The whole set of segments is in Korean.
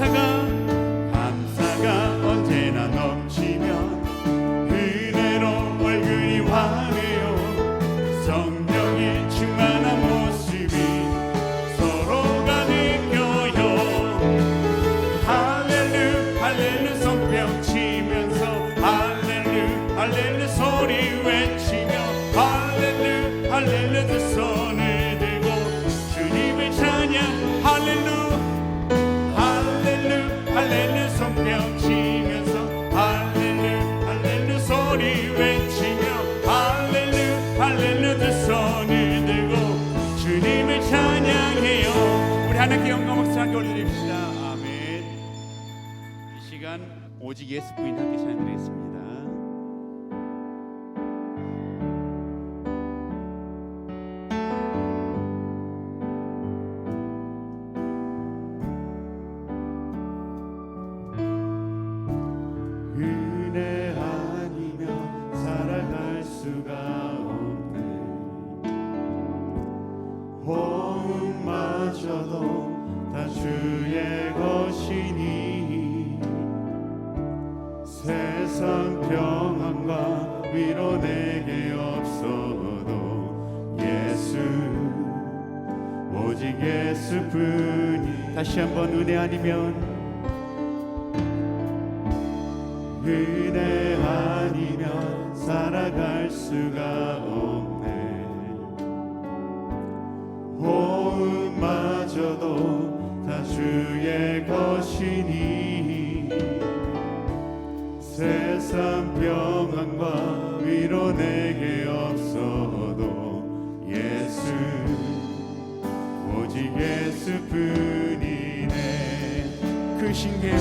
찾 아. 하나님께 영광 박수 함께 올려드립니다. 아멘. 이 시간 오직 예수 부인 함께 찬양드리겠습니다. 마저도 다 주의 것이니 세상 평안과 위로 내게 없어도 예수 오직 예수뿐이 다시 한번 은혜 아니면 은혜 아니면 살아갈 수가 없 세상 평안과 위로 내게 없어도 예수 오직 예수뿐이네. 크신 계획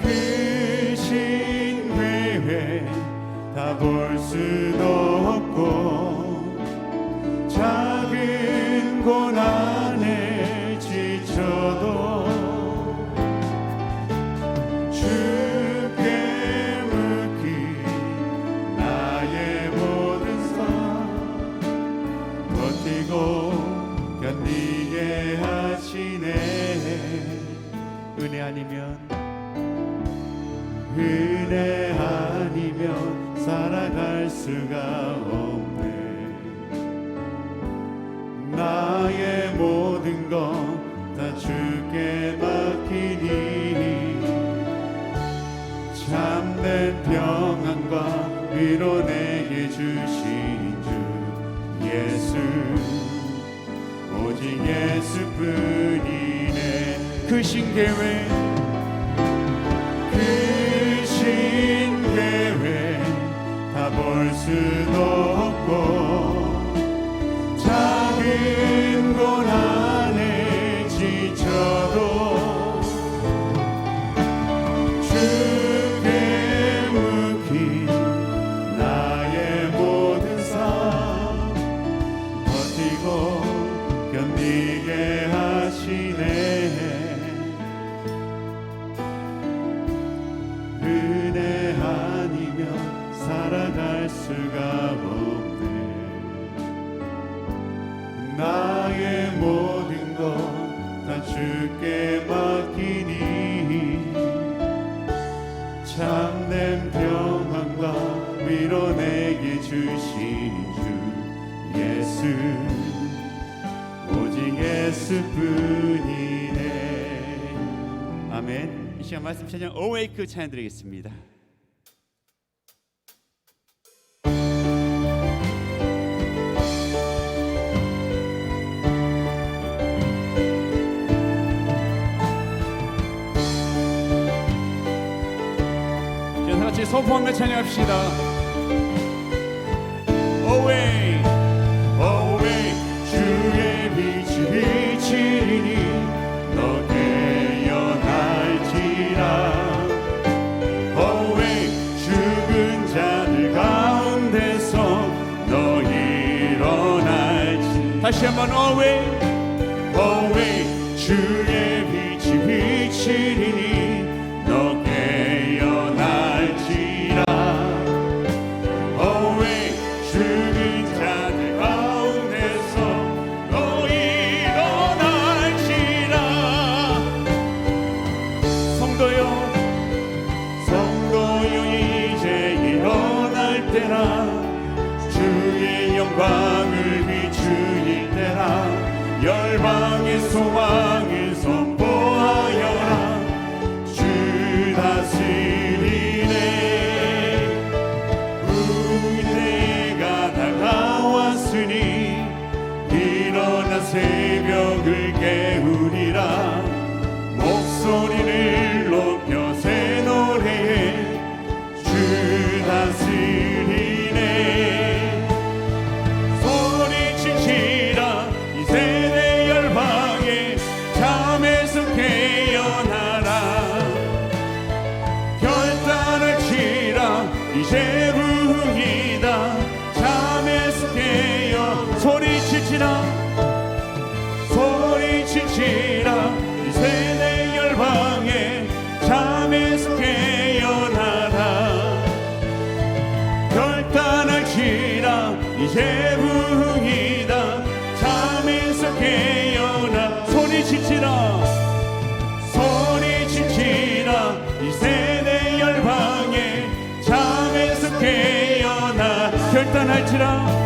크신 계획 다 볼 수도 없고 작은 고난 은혜 아니면 은혜 아니면 살아갈 수가 없네. 나의 모든 건 다 주께 맡기니. 참된 평안과 위로 내게 주신 주 예수 오직 예수뿐이 크신 계획 크신 계획 다 볼 수도 없고 참된 평안과 위로 내게 주신 주 예수. 오직 예수뿐이네. 아멘. 이 시간 말씀 찬양 어웨이크 찬양 드리겠습니다 선포하며 찬양합시다. Away, away, 주의 빛이 비치니 너 깨어날지라. Away, 죽은 자들 가운데서 너 일어날지. 다시 한번 away, 때라. 주의 영광을 비추일 때라. 열방의 소망을 선포하여라. 주 다스리네. 은혜가 다가왔으니 일어나 새벽을 깨우 이제 부이다. 잠에서 깨어나 소리 치치라 소리 치치라 이 세대 열방에 잠에서 깨어나. 결단할지라